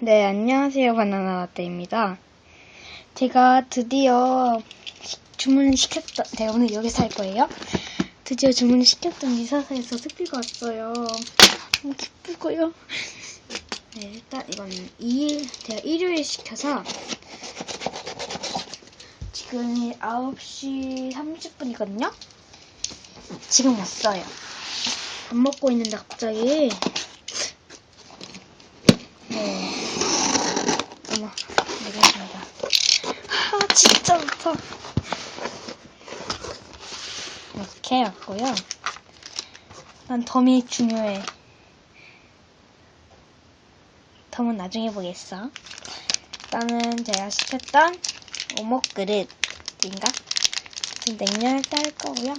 네, 안녕하세요. 바나나 라떼입니다. 제가 드디어 시- 주문을 시켰던, 네, 오늘 여기서 할 거예요. 드디어 주문을 시켰던 이사사에서 택배가 왔어요. 너무 기쁘고요. 네, 일단 이건 2일, 제가 일요일 시켜서 지금이 9시 30분이거든요? 지금 왔어요. 밥 먹고 있는데 갑자기 네. 어머, 알겠습니다. 아, 진짜 좋다. 이렇게 왔고요. 난 덤이 중요해. 덤은 나중에 보겠어. 일단은 제가 시켰던 오목 그릇인가? 지금 냉면을 딸 거고요.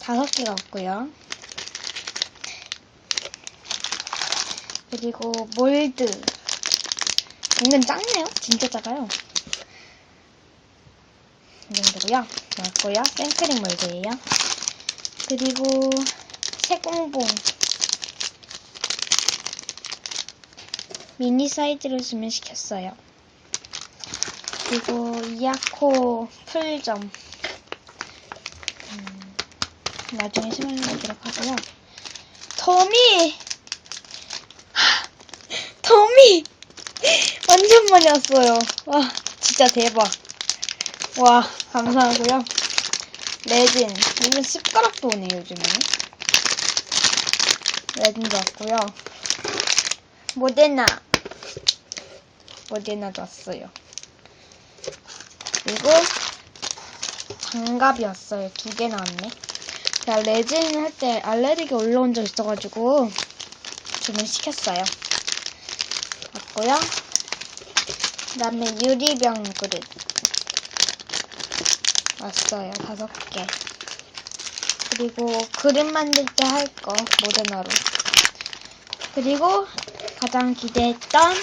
다섯 개가 왔고요. 그리고 몰드. 은근 작네요. 진짜 작아요. 이 정도고요. 맞고요. 생크림 몰드예요. 그리고 세공봉. 미니 사이즈로 주문시켰어요. 그리고 이아코 풀점. 음, 나중에 설명드리도록 하고요. 더미! 더미! 완전 많이 왔어요. 와, 진짜 대박. 와, 감사하고요. 레진. 이건 습가락도 오네, 요즘에. 레진도 왔고요. 모데나. 모데나도 왔어요. 그리고 장갑이 왔어요. 두 개 나왔네. 제가 레진 할 때 알레르기 올라온 적 있어가지고 주문 시켰어요. 왔고요. 그 다음에 유리병 그릇. 왔어요. 다섯 개. 그리고 그릇 만들 때 할 거, 모데나로. 그리고 가장 기대했던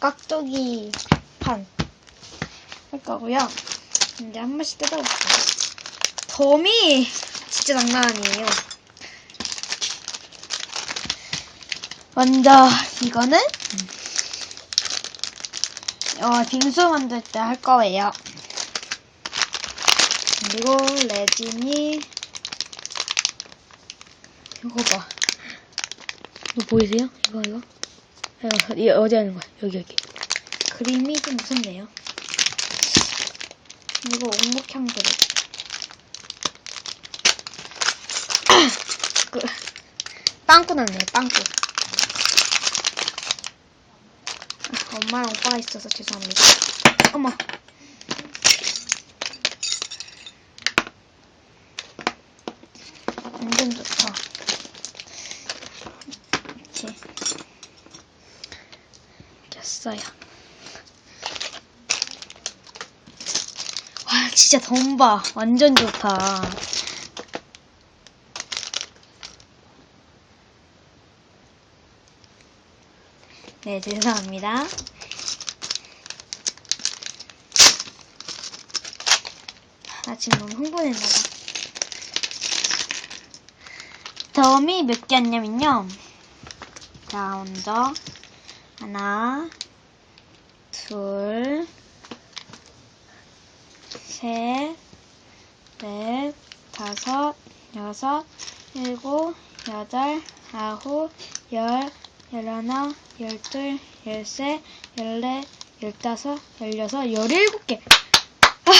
깍두기 판. 할 거고요. 이제 한 번씩 뜯어볼게요. 덤이 진짜 장난 아니에요. 먼저 이거는 어, 빙수 만들 때 할 거예요. 그리고 레진이 이거 봐. 이거 보이세요? 이거 이거. 이거, 이거 어디 하는 거야? 여기 여기. 그림이 좀 무섭네요. 이거 옥목향 그릇. 그, 빵꾸 났네, 빵꾸. 아, 엄마랑 오빠가 있어서 죄송합니다. 어머. 완전 좋다. 이렇게. 꼈어요. 와, 진짜 덤바. 완전 좋다. 네, 죄송합니다. 나 지금 너무 흥분했나봐. 덤이 몇 개 왔냐면요. 자, 먼저, 하나, 둘, 셋, 넷, 다섯, 여섯, 일곱, 여덟, 아홉, 열, 열하나, 열둘, 열셋, 열넷, 열다섯, 열여섯, 열일곱 개. 아,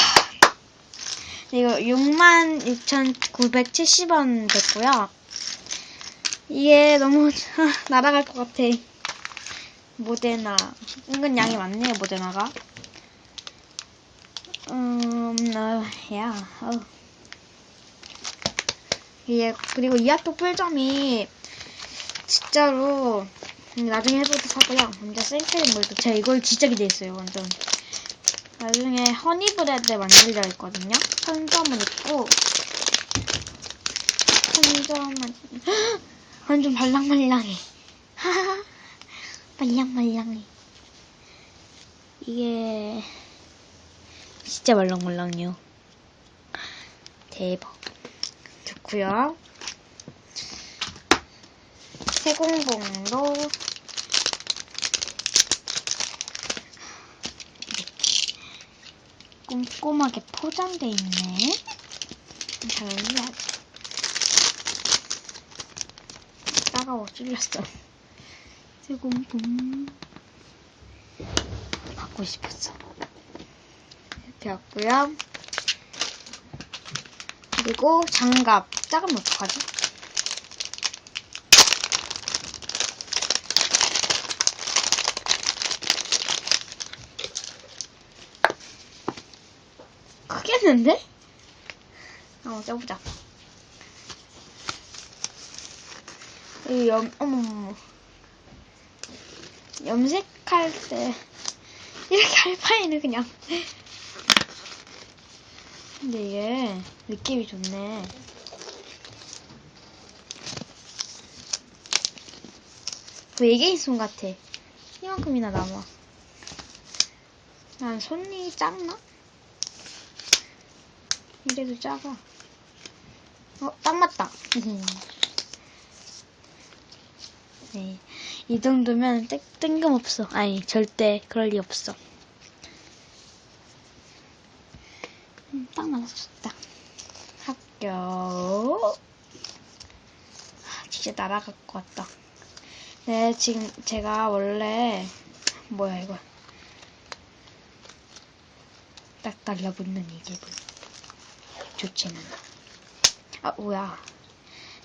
이거 66,970원 됐고요. 이게 너무 날아갈 것 같아. 모데나. 은근 양이 많네요, 모데나가. 음, 어, 야, 어. 예, 그리고 이하토 풀점이 진짜로 음, 나중에 해보도록 하고요. 먼저 생크림 몰드. 제가 이걸 진짜 기대했어요, 완전. 나중에 허니브레드 만들려 했거든요. 한 점은 있고, 한 점은, 완전 말랑말랑해. 말랑말랑해. 이게, 진짜 말랑말랑해요. 대박. 좋고요 세공봉으로 꼼꼼하게 포장돼 있네. 돼. 따가워 찔렸어. 세공봉 갖고 싶었어. 이렇게 왔고요. 그리고 장갑 작으면 어떡하지? 크겠는데? 한번 써보자. 이 염, 어머머머. 염색할 때, 이렇게 할 바에는 그냥. 근데 이게 느낌이 좋네. 외계인 손 같아. 이만큼이나 남아. 난 손이 작나? 이래도 작아. 어, 딱 맞다. 네. 이 정도면 땡, 뜬금없어. 아니, 절대 그럴 리 없어. 음, 딱 맞았다. 합격. 아, 진짜 날아갈 것 같다. 네, 지금 제가 원래, 뭐야, 이거. 딱 달라붙는 이 기분. 좋지는. 아, 뭐야.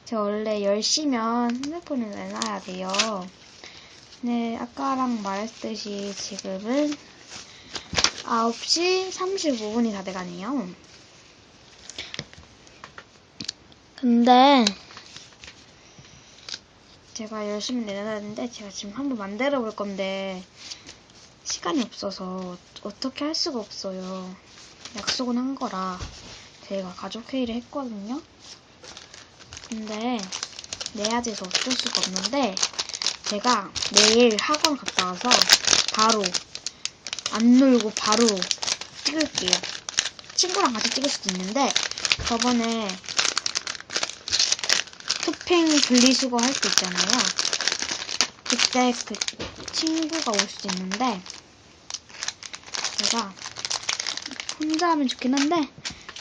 제가 원래 10시면 핸드폰을 내놔야 돼요. 네, 아까랑 말했듯이 지금은 9시 35분이 다 돼가네요. 근데 제가 열심히 내놨는데 제가 지금 한번 만들어 볼 건데 시간이 없어서 어떻게 할 수가 없어요. 약속은 한 거라 저희가 가족 회의를 했거든요. 근데 내야 돼서 어쩔 수가 없는데 제가 내일 학원 갔다 와서 바로 안 놀고 바로 찍을게요. 친구랑 같이 찍을 수도 있는데 저번에 토핑 분리수거 할때 있잖아요. 그때 그 친구가 올 수도 있는데 제가 혼자 하면 좋긴 한데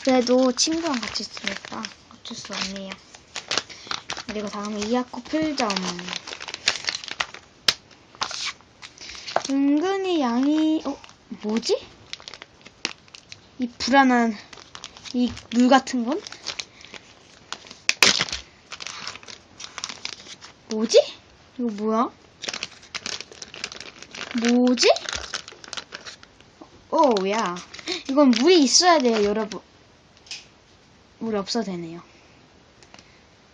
그래도 친구랑 같이 있으니까 어쩔 수 없네요. 그리고 다음에 이하코 필점. 은근히 양이 어 뭐지? 이 불안한 이 물 같은 건? 뭐지? 이거 뭐야? 뭐지? 오, 야. 이건 물이 있어야 돼요, 여러분. 물이 없어도 되네요.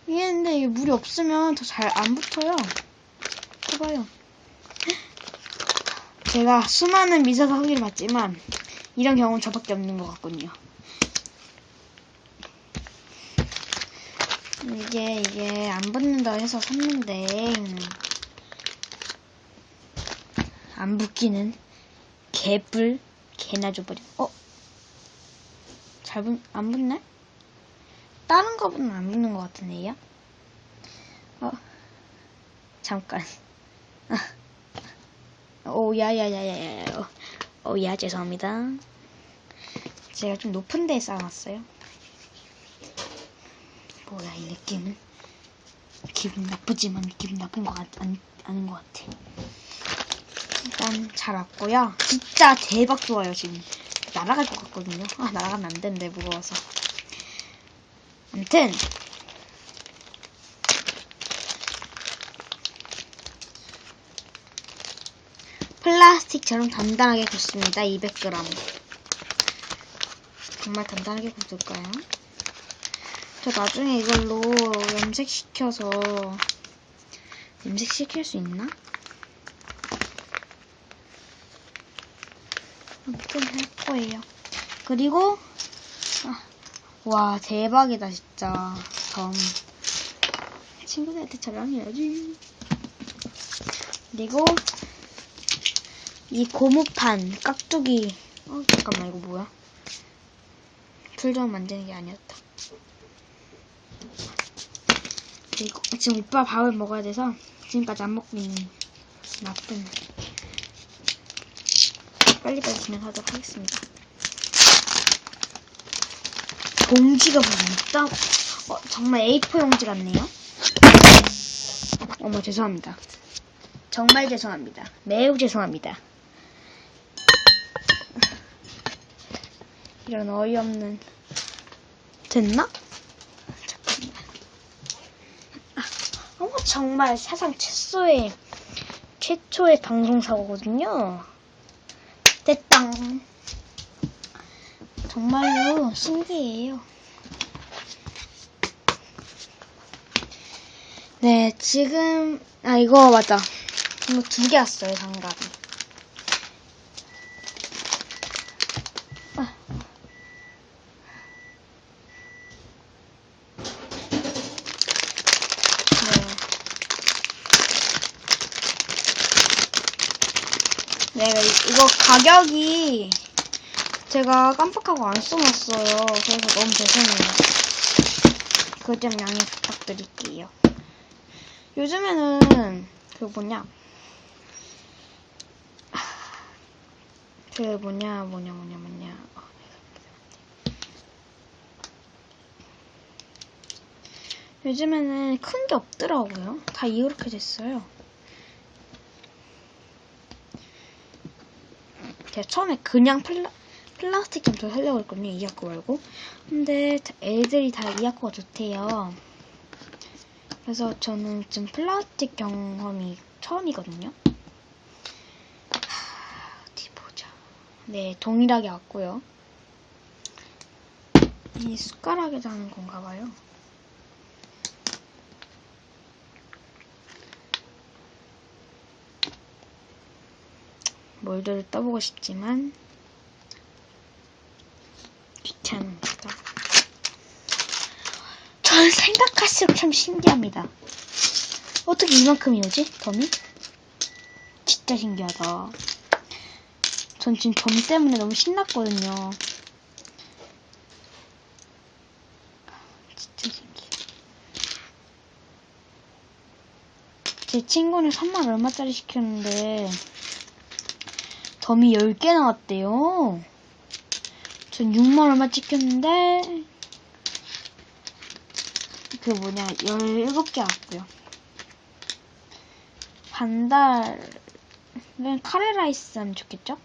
이게 근데 이게 물이 없으면 더 잘 안 붙어요. 해봐요. 제가 수많은 미사사 후기를 봤지만 이런 경우는 저밖에 없는 것 같군요. 이게 이게 안 붙는다 해서 샀는데 안 붙기는 개뿔 개나 줘버려. 어? 잘 붙, 안 붙네? 다른 거보다는 안 붙는 것 같은데요? 어? 잠깐. 오, 야 야 야 야 야. 오, 야, 죄송합니다. 제가 좀 높은 데에 쌓아놨어요. 뭐야, 이 느낌은? 기분 나쁘지만 기분 나쁜 것 같, 안, 아닌 것 같아. 일단 잘 왔고요. 진짜 대박 좋아요, 지금. 날아갈 것 같거든요. 아, 날아가면 안 되는데, 무거워서. 아무튼, 플라스틱처럼 단단하게 굽습니다. 200g. 정말 단단하게 굽을까요? 저 나중에 이걸로 염색시켜서 염색시킬 수 있나? 아무튼 할 거예요. 그리고 아, 와 대박이다 진짜 점 친구들한테 자랑해야지. 그리고 이 고무판 깍두기 어 잠깐만 이거 뭐야? 풀좀 만드는 게 아니었다. 그리고 지금 오빠 밥을 먹어야 돼서 지금까지 안 먹고 있는 나쁜 빨리빨리 진행하도록 하겠습니다. 봉지가 보니까 어, 정말 A4 용지 같네요. 어머 죄송합니다. 정말 죄송합니다. 매우 죄송합니다. 이런 어이없는 됐나? 잠깐만. 아, 어머 정말 세상 최소의 최초의 방송 사고거든요. 됐다. 정말로 신기해요. 네, 지금, 아, 이거 맞아. 이거 두 개 왔어요, 장갑이. 아. 네. 이거 가격이 제가 깜빡하고 안 써놨어요. 그래서 너무 죄송해요. 그것 좀 양해 부탁드릴게요. 요즘에는 그 뭐냐 그 뭐냐 뭐냐 뭐냐 뭐냐 어, 요즘에는 큰 게 없더라고요. 다 이렇게 됐어요. 제가 처음에 그냥 플라, 플라스틱 점토 살려고 했거든요. 이아코 말고. 근데 애들이 다 이아코가 좋대요. 그래서 저는 지금 플라스틱 경험이 처음이거든요. 하, 어디 보자. 네, 동일하게 왔고요. 이 숟가락에 다는 건가 봐요. 몰드를 떠보고 싶지만 귀찮습니다. 저는 생각할수록 참 신기합니다. 어떻게 이만큼이 오지? 덤이? 진짜 신기하다. 전 지금 덤 때문에 너무 신났거든요. 진짜 신기해. 제 친구는 3만 얼마짜리 시켰는데 덤이 10개 나왔대요. 전 6만 얼마 찍혔는데 그 뭐냐 17개 왔고요. 반달은 카레라이스 하면 좋겠죠?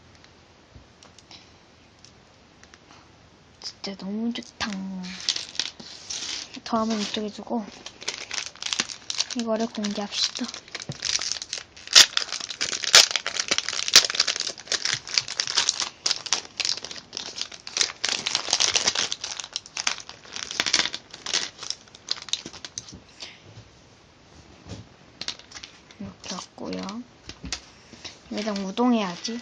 진짜 너무 좋다. 다음은 이쪽에 두고 이거를 공개합시다. 이렇게 왔고요. 여기다 우동 해야지.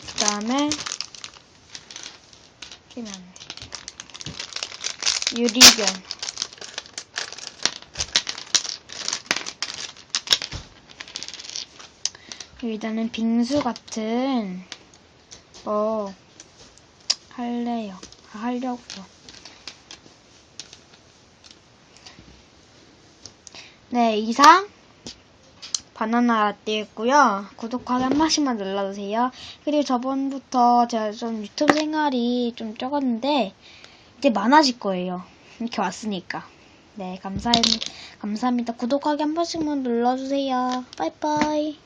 그 다음에 끼면 유리병. 여기다는 빙수 같은 거 할래요. 아, 하려고요. 네, 이상 바나나 라떼였고요. 구독하기 한 번씩만 눌러주세요. 그리고 저번부터 제가 좀 유튜브 생활이 좀 적었는데 이제 많아질 거예요. 이렇게 왔으니까. 네, 감사, 감사합니다. 구독하기 한 번씩만 눌러주세요. 빠이빠이.